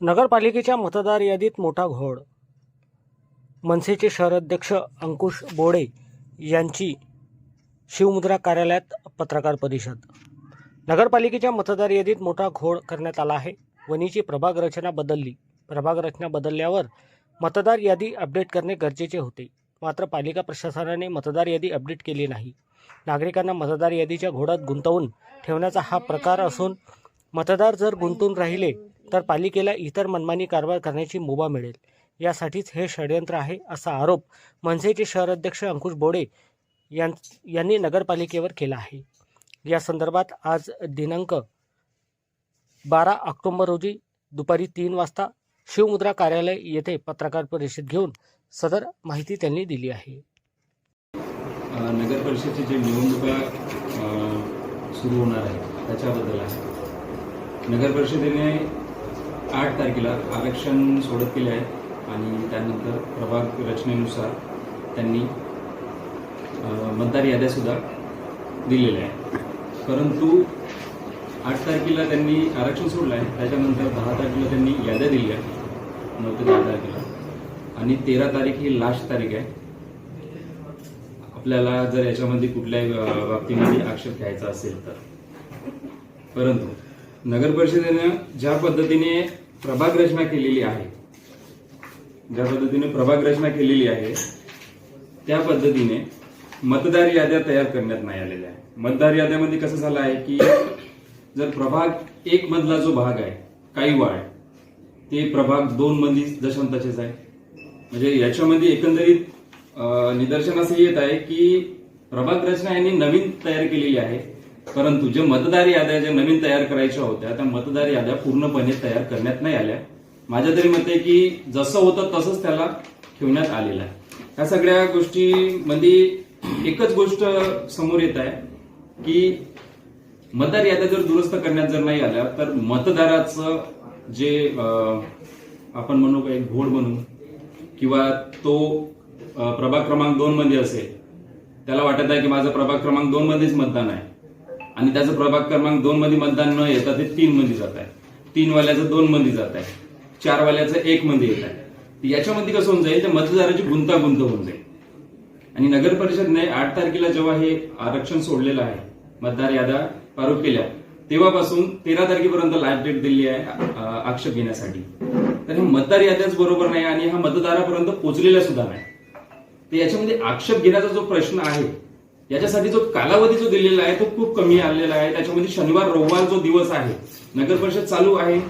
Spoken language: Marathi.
नगरपालिकेच्या मतदार यादीत मोठा घोळ. मनसेचे शहराध्यक्ष अंकुश बोडे यांची शिवमुद्रा कार्यालयात पत्रकार परिषद. नगरपालिकेच्या मतदार यादीत मोठा घोळ करण्यात आला आहे. वणीची प्रभाग रचना बदलली. प्रभाग रचना बदलल्यावर मतदार यादी अपडेट करणे गरजेचे होते. मात्र पालिका प्रशासनाने मतदार यादी अपडेट केली नाही. नागरिकांना मतदार यादीच्या घोडात गुंतवून ठेवण्याचा हा प्रकार असून मतदार जर गुंतून राहिले तर पालिकेला इतर मनमानी कारभार करण्याची मुभा मिळेल. यासाठीच हे षडयंत्र आहे असा आरोप मनसेचे शहराध्यक्ष अंकुश बोडे यां यांनी नगरपालिकेवर केला आहे. या संदर्भात आज दिनांक बारा ऑक्टोंबर रोजी दुपारी तीन वाजता शिवमुद्रा कार्यालय येथे पत्रकार परिषद घेऊन सदर माहिती त्यांनी दिली आहे. नगर परिषदेची जी निवडणुका सुरू होणार आहे त्याच्याबद्दल आहे. नगर परिषदेने आठ तारखेला आरक्षण सोडत केले आहे आणि त्यानंतर प्रभाग रचनेनुसार त्यांनी मतदार याद्यासुद्धा दिलेल्या आहेत. परंतु आठ तारखेला त्यांनी आरक्षण सोडलं आहे. त्याच्यानंतर दहा तारखेला त्यांनी याद्या दिल्या नऊ ते दहा तारखेला. आणि तेरा तारीख ही लास्ट तारीख आहे. आपल्याला जर याच्यामध्ये कुठल्याही बाबतीमध्ये आक्षेप घ्यायचा असेल तर. परंतु नगर परिषदेनं ज्या पद्धतीने प्रभाग रचना केलेली आहे ज्या पद्धतीने प्रभाग रचना केलेली आहे त्या पद्धतीने मतदार याद्या तयार करण्यात नाही आलेल्या आहे मतदार याद्यामध्ये कसं झालं आहे की जर प्रभाग एक मधला जो भाग आहे काही वाढ ते प्रभाग दोन मध्ये दशांताचेच आहे. म्हणजे याच्यामध्ये एकंदरीत निदर्शन निदर्शनास येत आहे की प्रभाग रचना यांनी नवीन तयार केलेली आहे. परंतु जे मतदार याद्या ज्या नवीन तयार करायच्या होत्या त्या मतदार याद्या पूर्णपणे तयार करण्यात नाही आल्या. माझ्या तरी मते की जसं होतं तसंच त्याला ठेवण्यात आलेलं आहे. ह्या सगळ्या गोष्टीमध्ये एकच गोष्ट समोर येत आहे की मतदार याद्या जर दुरुस्त करण्यात जर नाही आल्या तर मतदाराचं जे अं, आपण म्हणू का एक घोड म्हणू किंवा तो प्रभाग क्रमांक दोन मध्ये असेल त्याला वाटत आहे की माझं प्रभाग क्रमांक दोन मध्येच मतदान आहे. आणि त्याचा प्रभाग क्रमांक दोन मध्ये मतदान न येता ते तीन मध्ये जात आहे. तीन वाल्याचं दोन मध्ये जात आहे. चार वाल्याचं एक मध्ये येत आहे. याच्यामध्ये कसं होऊन जाईल? तर मतदाराची गुंतागुंत होऊन जाईल. आणि नगर परिषदने आठ तारखेला जेव्हा हे आरक्षण सोडलेलं आहे मतदार याद्या प्रारूप केल्या तेव्हापासून तेरा तारखेपर्यंत लास्ट डेट दिली आहे आक्षेप घेण्यासाठी. तर हे मतदार याद्याच बरोबर नाही आणि हा मतदारापर्यंत पोहोचलेला सुद्धा नाही. तर याच्यामध्ये आक्षेप घेण्याचा जो प्रश्न आहे याच्यासाठी जो कालावधी जो दिलेला आहे तो खूप कमी आलेला आहे. त्याच्यामध्ये शनिवार रविवार जो दिवस आहे नगर परिषद चालू आहे.